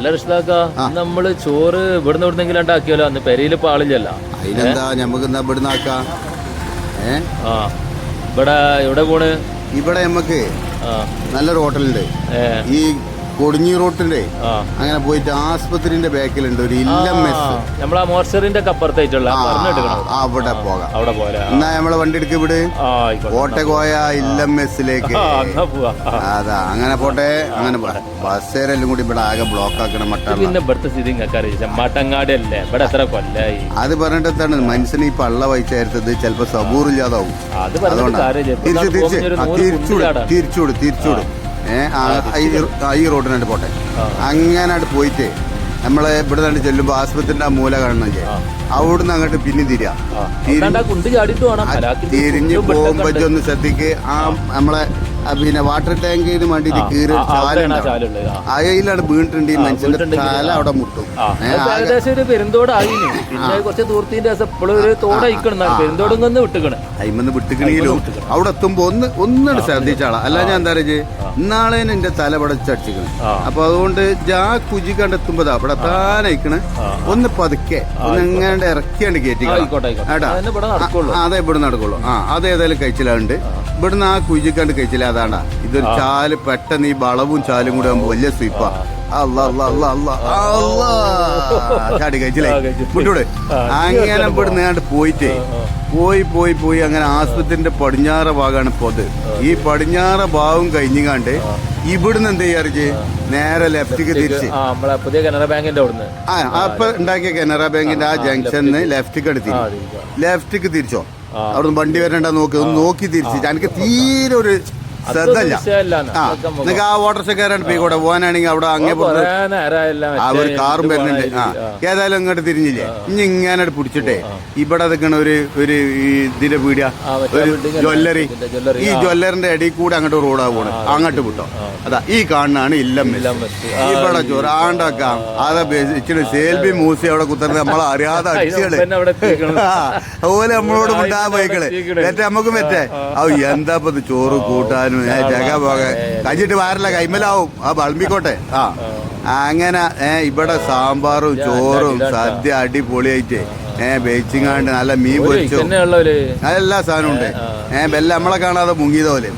അല്ല റിഷ്താക്ക നമ്മൾ ചോറ് ഇവിടുന്ന് ഇവിടുന്നെങ്കിലും ഉണ്ടാക്കിയാലോ? അന്ന് പെരയിൽ പാളില്ല ആളില്ലല്ലോ അതിനെന്താ നമുക്ക് എന്നാ ഇവിടുന്ന് ആക്കാം? ഏ? ആ. ഇവിടെ എവിടെ പോണ്? ഇവിടെ നമുക്ക് നല്ലൊരു ഹോട്ടലുണ്ട്. ഈ കൊടിഞ്ഞി റോട്ടിന്റെ അങ്ങനെ പോയിട്ട് ആസ്പത്രിന്റെ ബാക്കിലുണ്ട് ഒരു ഇല്ലം മെസ് നമ്മളാ മോർച്ചറിന്റെ അപ്പുറത്തായിട്ടുള്ള അവിടെ പോകാം. അവിടെ പോലെ എന്നാ നമ്മളെ വണ്ടി എടുക്ക ഇവിടെ? കോട്ടക്കോയ ഇല്ലം മെസ്സിലേക്ക്. അതാ അങ്ങനെ പോട്ടെ അങ്ങനെ ബസ്സേരെല്ലാം കൂടി ഇവിടെ ആകെ ബ്ലോക്ക് ആക്കണ മട്ടാണ് പിന്നെ ഇവിടുത്തെ സ്ഥിതി നിങ്ങൾക്ക് അറിയാം മട്ടങ്ങാടി അല്ലേ ഇവിടെ എത്ര കൊല്ലായി? അത് പറഞ്ഞിട്ട് എന്താണ്? മനുഷ്യന് ഈ പള്ള വഹിച്ചേർത്തത് ചിലപ്പോ സബൂറില്ലാതാവും അത് പറഞ്ഞിട്ട് തിരിച്ചു തിരിച്ചു. തിരിച്ചു തിരിച്ചു തിരിച്ചുവിട് തിരിച്ചുവിട് ഈ റോഡിനായിട്ട് പോട്ടെ. അങ്ങനെ അങ്ങോട്ട് പോയിട്ട് നമ്മളെ ഇവിടെ നിന്ന് ചെല്ലുമ്പോ ആശുപത്രിന്റെ ആ മൂല കാണണം. അവിടുന്ന് അങ്ങോട്ട് പിന്നെ തിരിയാ തിരിഞ്ഞു പോകുമ്പോ ഒന്ന് ശ്രദ്ധിക്ക്. ആ. നമ്മളെ പിന്നെ വാട്ടർ ടാങ്കിന് വേണ്ടിട്ട് ആ, കീറി ചാലുണ്ട്. വീണിട്ടുണ്ട് ഈ മനുഷ്യന്റെ ചാല തല അവിടെ മുട്ടും. ഏകദേശം ഒരു പെരുന്തോടായിന് പിന്നെ കുറച്ച് ദൂരത്തിന്റെ ദിവസം ഇപ്പോഴും ഒരു തോടയിക്കണം പെരുന്തോടും നിന്ന് വിട്ടുക്കണ്. അയിമന്ന് വിട്ടുകണെങ്കിലും അവിടെ എത്തുമ്പോ ഒന്ന് ഒന്നും ശ്രദ്ധിച്ചാളാ അല്ല ഞാൻ എന്താ പറയുക ഇന്നാളെ എന്റെ തല പടച്ചടിച്ചിക്കണ് ആ. അപ്പൊ അതുകൊണ്ട് ജാ കുജി കണ്ടെത്തുമ്പോ അവിടെ ഇവിടെ താനയിക്കണ് ഒന്ന് പതുക്കെ. ഒന്ന് എങ്ങാണ്ട് ഇറക്കിയാണ്ട് കയറ്റി ആയിക്കോട്ടെ ആയിക്കോട്ടെ. കേട്ടാ? ഇവിടെ അതെ ഇവിടെ നടക്കുള്ളൂ. ആ അതേതായാലും കഴിച്ചിലുണ്ട് ഇവിടുന്ന് ആ കുജിക്കാണ്ട് കഴിച്ചില്ല അതാണ്ടാ ഇതൊരു ചാൽ പെട്ടെന്ന് ഈ വളവും ചാലും കൂടെ ആകുമ്പോ വലിയ സ്വീപ്പാ. അല്ലാ അല്ലാ അല്ലാ അല്ലാ അല്ലാ ചാടി കഴിച്ചില്ലേ. വിട്ടൂടെ അങ്ങനെ ഇവിടെ നേണ്ട് പോയിട്ടേ പോയി പോയി പോയി അങ്ങനെ ആസ്പത്രിന്റെ പടിഞ്ഞാറ ഭാഗമാണ് പൊത് ഈ പടിഞ്ഞാറ ഭാഗം കഴിഞ്ഞുകാണ്ട് ഇവിടുന്ന് എന്ത് ചെയ്യാറിച്ച് നേരെ ലെഫ്റ്റിക്ക് തിരിച്ച്. പുതിയ കനറ ബാങ്കിന്റെ അവിടുന്ന്. ആ അപ്പൊ ഉണ്ടാക്കിയ കനറ ബാങ്കിന്റെ ആ ജംഗ്ഷനിൽ ലെഫ്റ്റിക്ക്. എടുത്തി. ലെഫ്റ്റിക്ക് തിരിച്ചോ. അവിടുന്ന് വണ്ടി വരണ്ട നോക്കി ഒന്ന് നോക്കി തിരിച്ച്. എനിക്ക് തീരെ ഒരു ശ്രദ്ധല്ല. ആ നിങ്ങൾക്ക് ആ വാട്ടർസക്കാരാണ് പോയി കൂടെ പോകാനാണെങ്കിൽ അവിടെ അങ്ങേ ആ ഒരു കാറും വരുന്നുണ്ട്. ആ ഏതായാലും ഇങ്ങോട്ട് തിരിഞ്ഞില്ലേ? ഇനി ഇങ്ങനെ പിടിച്ചിട്ടേ ഇവിടെ നിൽക്കണ ഒരു ഒരു ഈ ഇതിന്റെ പീടിയ ഒരു ജ്വല്ലറി ഈ ജ്വല്ലറിന്റെ ഇടയിൽ കൂടെ അങ്ങോട്ട് റോഡാ പോണ് അങ്ങോട്ട് വിട്ടോ. അതാ ഈ കാണുന്നതാണ് ഇല്ലം. ഇവിടെ ചൊറാണ്ടാക്കാം അതാ ഇച്ചിരി സേൽബി മൂസി അവിടെ കുത്തർന്ന് നമ്മളെ അറിയാതെ അടിച്ചുകൾ. അതുപോലെ നമ്മളോട് മുണ്ടാ ബൈക്കൾ. മറ്റേ നമുക്ക് മറ്റേ എന്താ ഇപ്പൊ ചോറ് കൂട്ടാനും ഏ, ജഗ പോകാൻ കഴിച്ചിട്ട് വാരല്ല കൈമലാവും. ആ ബൾമിക്കോട്ടെ ആ. അങ്ങനെ ഇവിടെ സാമ്പാറും ചോറും സദ്യ അടിപൊളിയായിട്ട്. ഏ ബേച്ചിങ്ങാണ്ട് നല്ല മീൻ പൊരിച്ചു. എല്ലാ സാധനവും ഉണ്ട്. ഏ ബെല്ല നമ്മളെ കാണാതെ മുങ്ങിയതോലെ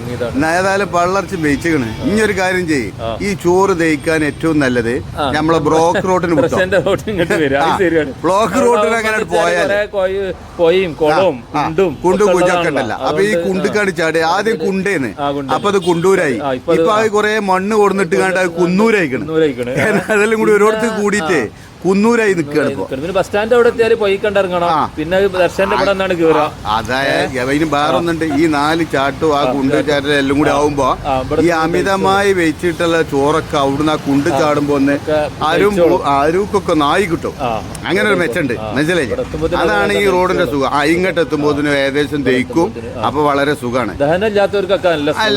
ഏതായാലും പള്ളർച്ച് വെയിച്ചിക്കണ് ഇനിയൊരു കാര്യം ചെയ്യ്. ഈ ചോറ് ദഹിക്കാൻ ഏറ്റവും നല്ലത്. നമ്മളെ ബ്രോക്ക് റോട്ടിന് ബ്ലോക്ക് റോട്ടിന് അങ്ങനെ പോയാൽ കുണ്ടും ഒക്കെ കുജൊക്കെ അപ്പൊ ഈ കുണ്ടുക്കാണ് ചാടി ആദ്യം കുണ്ടേന്ന്. അപ്പൊ അത് കുണ്ടൂരായി. ഇപ്പൊ അത് കൊറേ മണ്ണ് കൊടുന്നിട്ട് കണ്ട് അത് കുന്നൂരായിക്കണ്. അതെല്ലാം കൂടി ഒരിടത്ത് കൂടിയിട്ട്. കുന്നൂരായി നിൽക്കുകയാണ് ഇപ്പൊ. പിന്നെ ബസ് സ്റ്റാൻഡ് അവിടെ എത്തിയാൽ പോയി കണ്ടിറങ്ങണം. പിന്നെ ദർശന്റെ ഇവിടെ നിന്നാണ് കയറുക അതായത് അതിന് വേറെ ഒന്നുണ്ട്. ഈ നാല് ചാട്ടും ആ കുണ്ട് ചാട്ടും എല്ലാം കൂടി ആവുമ്പോ ഈ അമിതമായി വെച്ചിട്ടുള്ള ചോറൊക്കെ അവിടുന്ന് ആ കുണ്ട് ചാടുമ്പോ ഒന്ന് ആരും അരും അരൂക്കൊക്കെ നായി കിട്ടും. അങ്ങനെ ഒരു മെച്ചുണ്ട് മനസ്സിലായി അതാണ് ഈ റോഡിന്റെ സുഖം. ആ ഇങ്ങോട്ട് എത്തുമ്പോ ഏകദേശം ദഹിക്കും. അപ്പൊ വളരെ സുഖമാണ്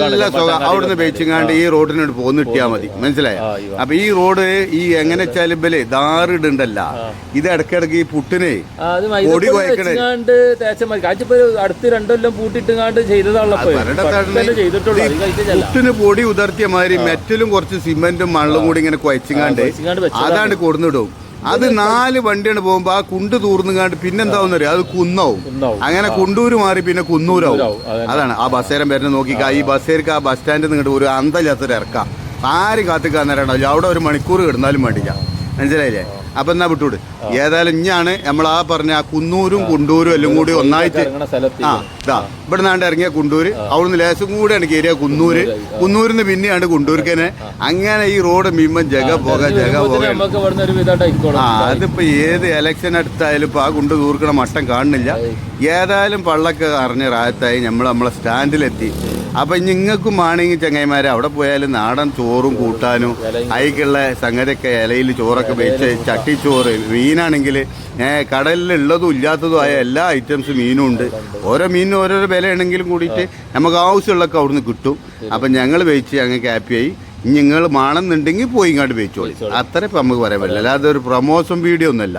നല്ല സുഖം. അവിടുന്ന് വെച്ചിങ്ങാണ്ട് ഈ റോഡിനോട് പോന്നിട്ടിയാ മതി. മനസ്സിലായ? അപ്പൊ ഈ റോഡ് ഈ എങ്ങനെ വെച്ചാലും ഇവൽ ദാറിടുണ്ടല്ല ഇത് ഇടക്കിടക്ക് ഈ പുട്ടിനെ പൊടി കുഴക്കണേ. അടുത്ത് രണ്ടെല്ലാം പൂട്ടിട്ടുങ്ങാണ്ട് പുട്ടിന് പൊടി ഉതർത്തിയ മാതിരി മെറ്റലും കുറച്ച് സിമെന്റും മണ്ണും കൂടി ഇങ്ങനെ കുഴച്ചിങ്ങാണ്ട് അതാണ്. അതാണ്ട് കൊടുന്നിടും. അത് നാല് വണ്ടിയാണ് പോകുമ്പോ ആ കുണ്ട് തൂർന്നുകാണ്ട് പിന്നെന്താവുന്ന അത് കുന്നാവും. അങ്ങനെ കുണ്ടൂര് മാറി പിന്നെ കുന്നൂരാവും. അതാണ്. ആ ബസ്സേരം വരുന്ന നോക്കിക്കാ. ഈ ബസ്സേർക്ക് ആ ബസ് സ്റ്റാൻഡിൽ നിന്നിട്ട് ഒരു അന്തല്ലാത്തൊരു ഇറക്കാം. ആരും കാത്തിക്കാൻ നേരം അവിടെ ഒരു മണിക്കൂർ കിടന്നാലും വേണ്ടില്ല. മനസ്സിലായില്ലേ? അപ്പൊ എന്നാ വിട്ടൂട് ഏതായാലും ഇഞ്ഞാണ് നമ്മൾ ആ പറഞ്ഞ ആ കുന്നൂരും കുണ്ടൂരും എല്ലാം കൂടി ഒന്നായിട്ട് ആ ഇതാ ഇവിടെ നിന്നാണ്ട് ഇറങ്ങിയ കുണ്ടൂര് അവിടുന്ന് ലേശം കൂടെയാണ് കയറിയ കുന്നൂര്. കുന്നൂരിന്ന് പിന്നെയാണ് കുണ്ടൂർക്കനെ. അങ്ങനെ ഈ റോഡ് മീമ്പൻ ജഗ പോക ജഗ പോക. ആ അതിപ്പോ ഏത് ഇലക്ഷൻ അടുത്തായാലും ഇപ്പൊ ആ കുണ്ട് തൂർക്കണ മട്ടം കാണുന്നില്ല. ഏതായാലും പള്ളൊക്കെ അറിഞ്ഞ റായത്തായി നമ്മൾ നമ്മളെ സ്റ്റാൻഡിലെത്തി. അപ്പൊ നിങ്ങൾക്കും ആണെങ്കിൽ ചങ്ങായിമാരെ അവിടെ പോയാലും നാടൻ ചോറും കൂട്ടാനും അതിക്കുള്ള സംഗതിയൊക്കെ ഇലയിൽ ചോറൊക്കെ വെച്ച് ചട്ടിച്ചോറ് മീനാണെങ്കിൽ കടലിൽ ഉള്ളതും ഇല്ലാത്തതും ആയ എല്ലാ ഐറ്റംസ് മീനും ഉണ്ട്. ഓരോ മീനിനും ഓരോരോ വിലയാണെങ്കിലും കൂടിയിട്ട് നമുക്ക് ആവശ്യമുള്ളൊക്കെ അവിടുന്ന് കിട്ടും. അപ്പം ഞങ്ങൾ വെച്ച് ഞങ്ങൾക്ക് ഹാപ്പിയായി നിങ്ങൾ മാണെന്നുണ്ടെങ്കിൽ പോയി ഇങ്ങോട്ട് വെച്ചോളി. അത്ര ഇപ്പം നമുക്ക് പറയാൻ പറ്റില്ല അല്ലാതെ ഒരു പ്രമോഷൻ വീഡിയോ ഒന്നുമല്ല.